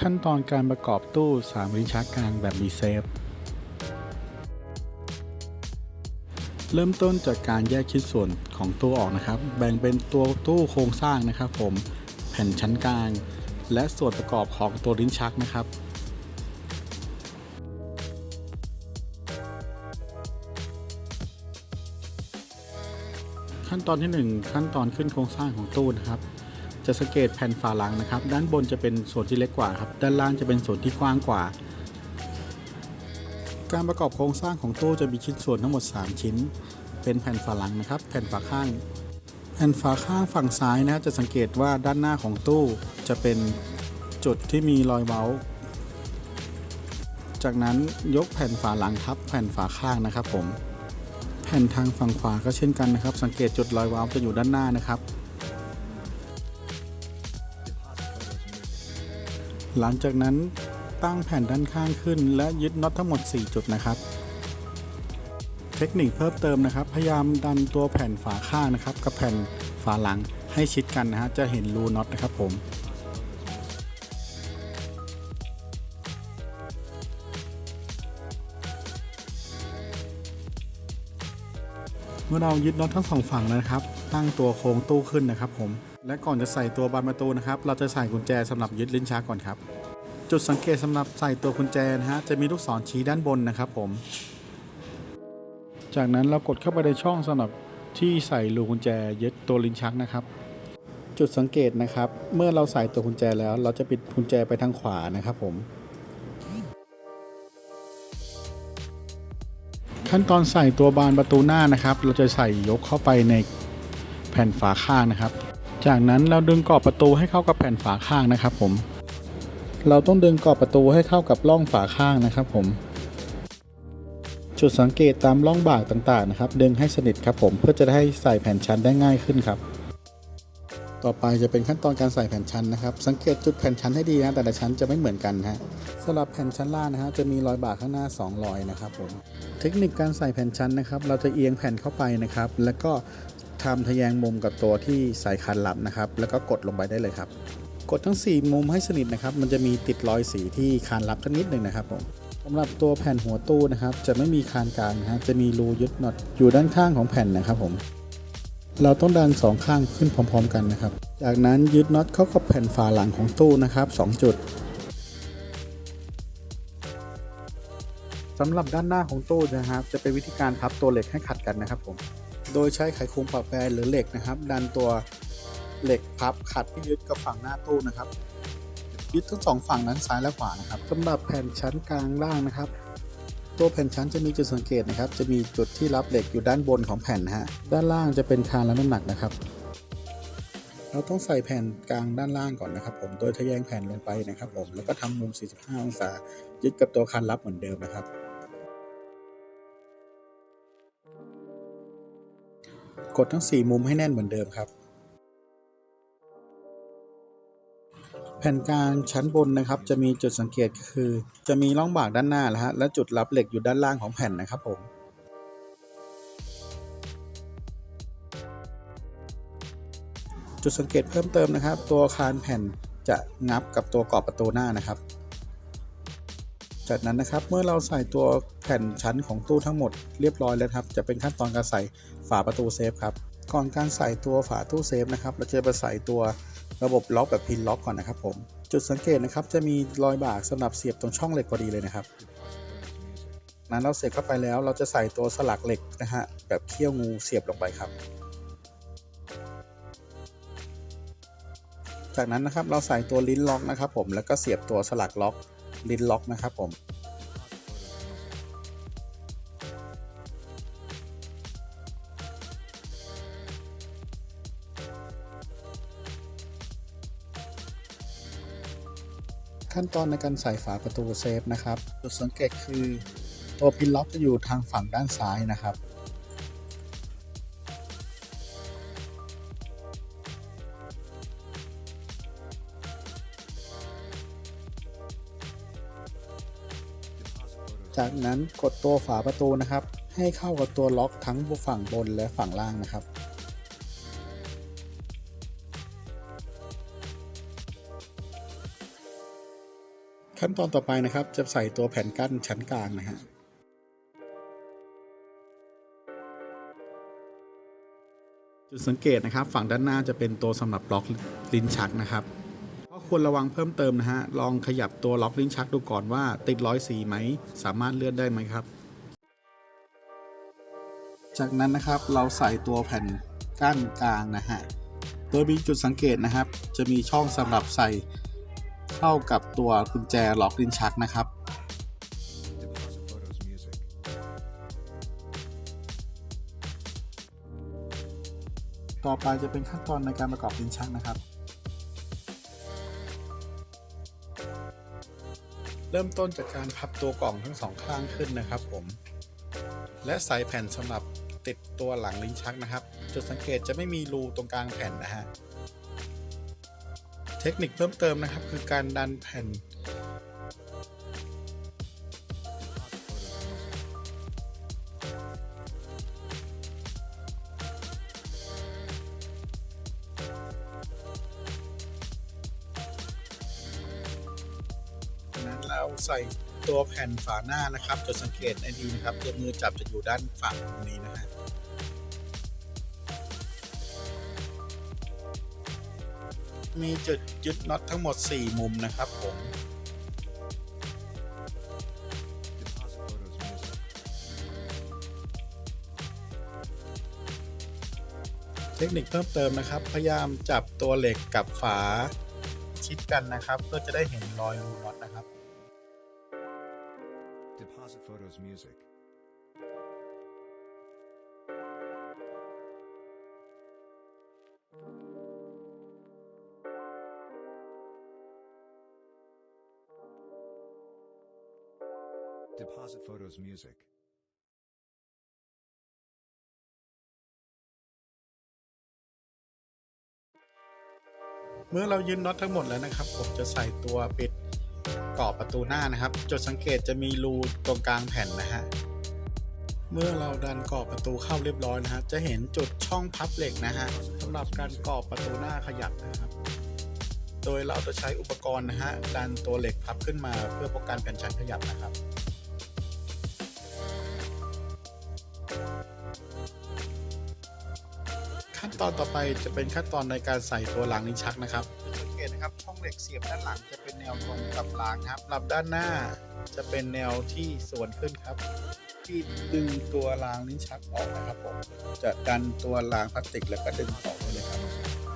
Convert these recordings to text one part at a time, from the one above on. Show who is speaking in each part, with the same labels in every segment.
Speaker 1: ขั้นตอนการประกอบตู้ 3 ลิ้นชักกลางแบบรีเซฟ เริ่มต้นจากการแยกชิ้นส่วนของตู้ออกนะครับ แบ่งเป็นตัวตู้โครงสร้างนะครับผม แผ่นชั้นกลาง และส่วนประกอบของตัวลิ้นชักนะครับขั้นตอนที่ 1 ขั้นตอนขึ้นโครงสร้างของตู้นะครับ จะสังเกตแผ่นฝาหลังนะครับ ด้านบนจะเป็นส่วนที่เล็กกว่าครับ ด้านล่างจะเป็นส่วนที่กว้างกว่า การประกอบโครงสร้างของตู้จะมีชิ้นส่วนทั้งหมด 3 ชิ้น เป็นแผ่นฝาหลังนะครับ แผ่นฝาข้าง แผ่นฝาข้างฝั่งซ้ายนะจะสังเกตว่าด้านหน้าของตู้จะเป็นจุดที่มีรอยเว้า จากนั้นยกแผ่นฝาหลังทับแผ่นฝาข้างนะครับผม แผ่นทางฝั่งขวาก็เช่นกันนะครับ สังเกตจุดรอยเว้าจะอยู่ด้านหน้านะครับ หลังจากนั้นตั้งแผ่นด้านข้างขึ้น และยึดน็อตทั้งหมด 4 จุดนะครับ เทคนิคเพิ่มเติมนะครับ พยายามดันตัวแผ่นฝาข้างนะครับ กับแผ่นฝาหลังให้ชิดกันนะฮะจะเห็นรูน็อตนะครับผม เมื่อเรายึดน็อตทั้งสองฝั่งแล้วนะครับ ตั้งตัวโค้งตู้ขึ้นนะครับผม และก่อนจะใส่ตัวบานประตูนะครับ เราจะใส่กุญแจสำหรับยึดลิ้นชักก่อนครับ จุดสังเกตสำหรับใส่ตัวกุญแจนะฮะ จะมีลูกศรชี้ด้านบนนะครับผม จากนั้นเรากดเข้าไปในช่องสำหรับที่ใส่รูกุญแจยึดตัวลิ้นชักนะครับ จุดสังเกตนะครับ เมื่อเราใส่ตัวกุญแจแล้ว เราจะปิดกุญแจไปทางขวานะครับผม ขั้นตอนใส่ตัวบานประตูหน้านะครับ เราจะใส่ยกเข้าไปในแผ่นฝาข้างนะครับ จากนั้นเราดึงกรอบประตูให้เข้ากับแผ่นฝาข้างนะครับ ผม เราต้องดึงกรอบประตูให้เข้ากับร่องฝาข้างนะครับ ผม จุดสังเกตตามร่องบากต่างๆนะครับ ดึงให้สนิทครับผมเพื่อจะได้ใส่แผ่นชั้นได้ง่ายขึ้นครับ ต่อไปจะเป็นขั้นตอนการใส่แผ่นชั้นนะครับ สังเกตจุดแผ่นชั้นให้ดีนะ แต่ละชั้นจะไม่เหมือนกันฮะสำหรับแผ่นชั้นล่างนะฮะจะมีรอยบากข้างหน้า2รอยนะครับผมเทคนิคการใส่แผ่นชั้นนะครับ เราจะเอียงแผ่นเข้าไปนะครับ แล้วก็ทำทะแยงมุมกับตัวที่ใส่คันหลับนะครับ แล้วก็กดลงไปได้เลยครับ กดทั้ง 4 มุมให้สนิทนะครับ มันจะมีติดรอยสีที่คานลับสักนิดหนึ่งนะครับผมสำหรับตัวแผ่นหัวตู้นะครับ จะไม่มีคานกลางนะฮะจะมีรูยึดน็อตอยู่ด้านข้างของแผ่นนะครับผม เราต้องดันสองข้างขึ้นพร้อม ๆ กันนะครับ จากนั้นยึดน็อตเข้ากับแผ่นฝาหลังของตู้นะครับ2จุดสำหรับด้านหน้าของตู้นะครับ จะเป็นวิธีการพับตัวเหล็กให้ขัดกันนะครับผม โดยใช้ไขควงปรับแปรหรือเหล็กนะครับ ดันตัวเหล็กพับขัดให้ยึดกับฝั่งหน้าตู้นะครับยึดทั้งสองฝั่งนั้นซ้ายและขวานะครับสำหรับแผ่นชั้นกลางล่างนะครับ ตัวแผ่นชั้นจะมีจุดสังเกตนะครับ จะมีจุดที่รับเหล็กอยู่ด้านบนของแผ่นนะฮะ ด้านล่างจะเป็นคานและน้ำหนักนะครับ เราต้องใส่แผ่นกลางด้านล่างก่อนนะครับ ผม โดยทะแยงแผ่นลงไปนะครับ ผม แล้วก็ทำมุม 45 องศา ยึดกับตัวคานรับเหมือนเดิมนะครับ กดทั้ง 4 มุมให้แน่นเหมือนเดิมครับ แผ่นกลางชั้นบนนะครับ จะมีจุดสังเกตคือ จะมีร่องบากด้านหน้าแล้วฮะและจุดรับเหล็กอยู่ด้านล่างของแผ่นนะครับผมจุดสังเกตเพิ่มเติมนะครับ ตัวคานแผ่นจะงับกับตัวกรอบประตูหน้านะครับ จากนั้นนะครับเมื่อเราใส่ตัวแผ่นชั้นของตู้ทั้งหมดเรียบร้อยแล้วครับ จะเป็นขั้นตอนการใส่ฝาประตูเซฟครับก่อนการใส่ตัวฝาตู้เซฟนะครับ เราจะไปใส่ตัว ระบบล็อกแบบพินล็อกก่อนนะครับผมจุดสังเกตนะครับจะมีรอยบากสำหรับเสียบตรงช่องเหล็กพอดีเลยนะครับนั้นเราเสียบเข้าไปแล้ว เราจะใส่ตัวสลักเหล็กนะฮะแบบเขี้ยวงูเสียบลงไปครับ จากนั้นนะครับเราใส่ตัวลิ้นล็อกนะครับผมแล้วก็เสียบตัวสลักล็อกลิ้นล็อกนะครับผม ขั้นตอนในการใส่ฝาประตูเซฟนะครับจุดสังเกตคือ ตัวพินล็อกจะอยู่ทางฝั่งด้านซ้ายนะครับจากนั้นกดตัวฝาประตูนะครับ ให้เข้ากับตัวล็อกทั้งฝั่งบนและฝั่งล่างนะครับ ขั้นตอนต่อไปนะครับ จะใส่ตัวแผ่นกั้นชั้นกลางนะฮะจุดสังเกตนะครับ ฝั่งด้านหน้าจะเป็นตัวสำหรับล็อกลิ้นชักนะครับก็ควรระวังเพิ่มเติมนะฮะลองขยับตัวล็อกลิ้นชักดูก่อนว่า ติดร้อยสีไหมสามารถเลื่อนได้ไหมครับ จากนั้นนะครับเราใส่ตัวแผ่นกั้นกลางนะฮะโดยมีจุดสังเกตนะครับ จะมีช่องสำหรับใส่ เข้ากับตัวกุญแจล็อกลิ้นชักนะครับ ต่อไปจะเป็นขั้นตอนในการประกอบลิ้นชักนะครับเริ่มต้นจากการพับตัวกล่องทั้งสองข้างขึ้นนะครับผม และใส่แผ่นสำหรับติดตัวหลังลิ้นชักนะครับ จุดสังเกตจะไม่มีรูตรงกลางแผ่นนะฮะ ทคนิคเพิ่มเติมนะครับ คือการดันแผ่น นั้นเราใส่ตัวแผ่นฝาหน้านะครับจดสังเกตในดีนะครับตัวมือจับจะอยู่ด้านฝั่งตรงนี้นะฮะ มีจุดยึดน็อตทั้งหมด 4 มุมนะครับผมเทคนิคเพิ่มเติมนะครับ พยายามจับตัวเหล็กกับฝาชิดกันนะครับเพื่อจะได้เห็นรอยรูน็อตนะครับ
Speaker 2: Deposit Photos Music. 'Deposit Photos Music.
Speaker 1: เมื่อเรายืนน็อตทั้งหมดแล้วนะครับ ผมจะใส่ตัวปิดกรอบประตูหน้านะครับ จุดสังเกตจะมีรูตรงกลางแผ่นนะฮะ เมื่อเราดันกรอบประตูเข้าเรียบร้อยนะฮะ จะเห็นจุดช่องพับเหล็กนะฮะสำหรับการกรอบประตูหน้าขยับนะครับ โดยเราจะใช้อุปกรณ์นะฮะดันตัวเหล็กพับขึ้นมาเพื่อป้องกันแผ่นชั้นขยับนะครับ ตอนต่อไปจะเป็นขั้นตอนในการใส่ตัวรางลิ้นชักนะครับสังเกตนะครับช่องเหล็กเสียบด้านหลังจะเป็นแนวตรงกับรางครับลำด้านหน้าจะเป็นแนวที่สวนขึ้นครับที่ดึงตัวรางลิ้นชักออกนะครับผมจะดันตัวรางพลาสติกแล้วก็ดึงออกได้เลยครับ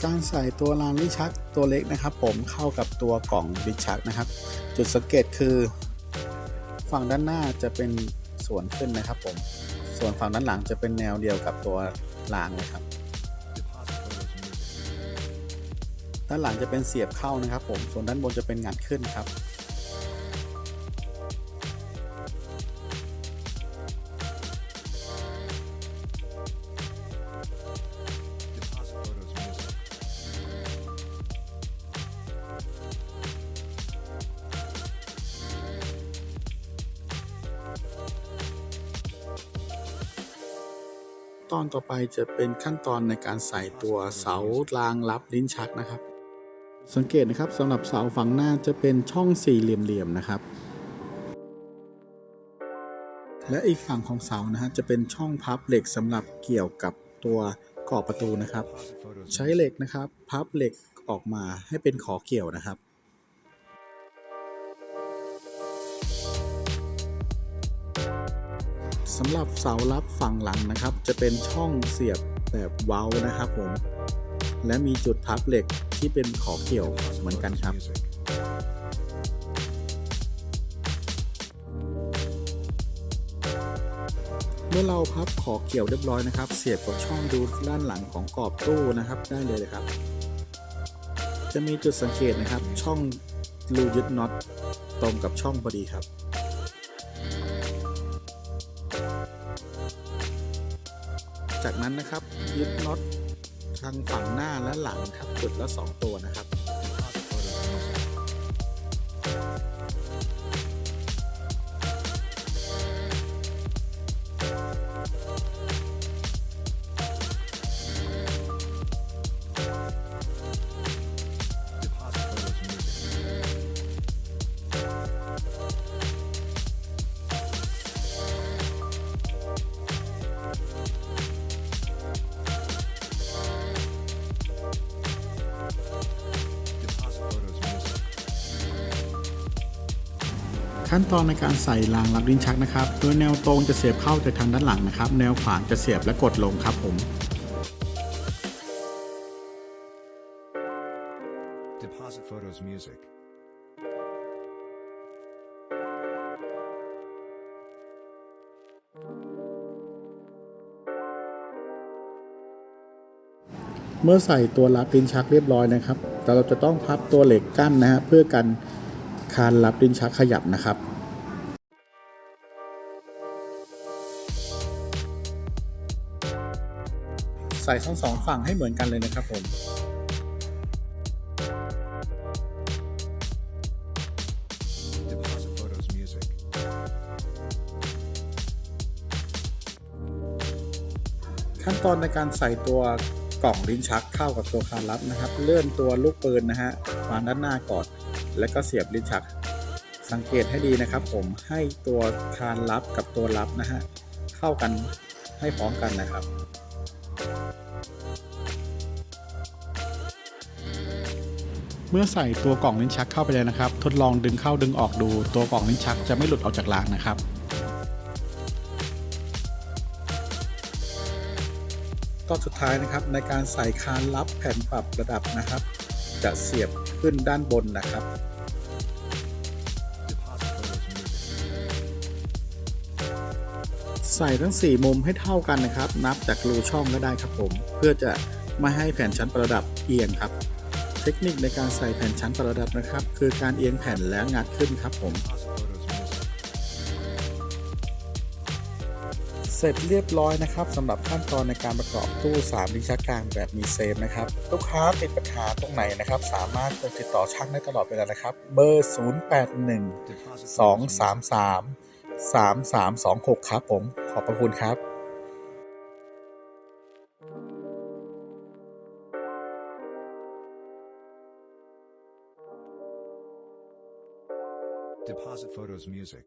Speaker 1: การใส่ตัวรางลิ้นชักตัวเล็กนะครับ ผมเข้ากับตัวกล่องลิ้นชักนะครับ จุดสังเกตคือ ฝั่งด้านหน้าจะเป็นสวนขึ้นนะครับ ผมส่วนฝั่งด้านหลังจะเป็นแนวเดียวกับตัวรางเลยครับ ด้านหลังจะเป็นเสียบเข้านะครับผม ส่วนด้านบนจะเป็นงัดขึ้นครับ ตอนต่อไปจะเป็นขั้นตอนในการใส่ตัวเสารางรับลิ้นชักนะครับ สังเกตนะครับสำหรับเสาฝั่งหน้าจะเป็นช่องสี่เหลี่ยมๆนะครับ และอีกฝั่งของเสานะฮะจะเป็นช่องพับเหล็กสำหรับเกี่ยวกับตัวกรอประตูนะครับ ใช้เหล็กนะครับ พับเหล็กออกมาให้เป็นขอเกี่ยวนะครับสำหรับเสารับฝั่งหลังนะครับ จะเป็นช่องเสียบแบบเว้านะครับผม และมีจุดพับเหล็ก ที่เป็นขอเกี่ยวเหมือนกันครับ เมื่อเราพับขอเกี่ยวเรียบร้อยนะครับ เสียบกับช่องดูด้านหลังของกรอบตู้นะครับได้เลยเลยครับ จะมีจุดสังเกตนะครับ ช่องรูยึดน็อตตรงกับช่องพอดีครับจากนั้นนะครับยึดน็อต ทางฝั่งหน้าและหลังครับจุดละ 2 ตัวนะครับ ขั้นตอนในการใส่รางรับลิ้นชักนะครับ โดยแนวตรงจะเสียบเข้าจากทางด้านหลังนะครับ แนวขวางจะเสียบและกดลงครับผม
Speaker 2: Deposit photos music.
Speaker 1: เมื่อใส่ตัวรับลิ้นชักเรียบร้อยนะครับ แต่เราจะต้องพับตัวเหล็กกั้นนะฮะเพื่อกัน คานรับลิ้นชักขยับนะครับ ใส่ทั้งสองฝั่งให้เหมือนกันเลยนะครับผมขั้นตอนในการใส่ตัวกล่องลิ้นชักเข้ากับตัวคานรับนะครับ เลื่อนตัวลูกปืนนะฮะวางด้านหน้าก่อน แล้วก็เสียบลิ้นชัก สังเกตให้ดีนะครับ ผมให้ตัวคานรับกับตัวรับนะฮะเข้ากันให้พร้อมกันนะครับเมื่อใส่ตัวกล่องลิ้นชักเข้าไปเลยนะครับ ทดลองดึงเข้าดึงออกดู ตัวกล่องลิ้นชักจะไม่หลุดออกจากรางนะครับ ตอนสุดท้ายนะครับในการใส่คานรับแผ่นปรับระดับนะครับ จะเสียบ ขึ้นด้านบนนะครับ ใส่ทั้ง 4 มุมให้เท่ากันนะครับ นับจากรูช่องก็ได้ครับผม เพื่อจะไม่ให้แผ่นชั้นประดับเอียงครับ เทคนิคในการใส่แผ่นชั้นประดับนะครับ คือการเอียงแผ่นแล้วงัดขึ้นครับผม เสร็จเรียบร้อยนะครับสำหรับขั้นตอนในการประกอบตู้3ลิ้นชักกลางแบบมีเซฟนะครับลูกค้าติดปัญหาตรงไหนนะครับ สามารถติดต่อช่างได้ตลอดเวลานะครับ เบอร์ 081
Speaker 2: Deposit
Speaker 1: สอง
Speaker 2: photos
Speaker 1: สามสามสามสามสองหกครับผม ขอบพระคุณครับ
Speaker 2: Deposit photos music.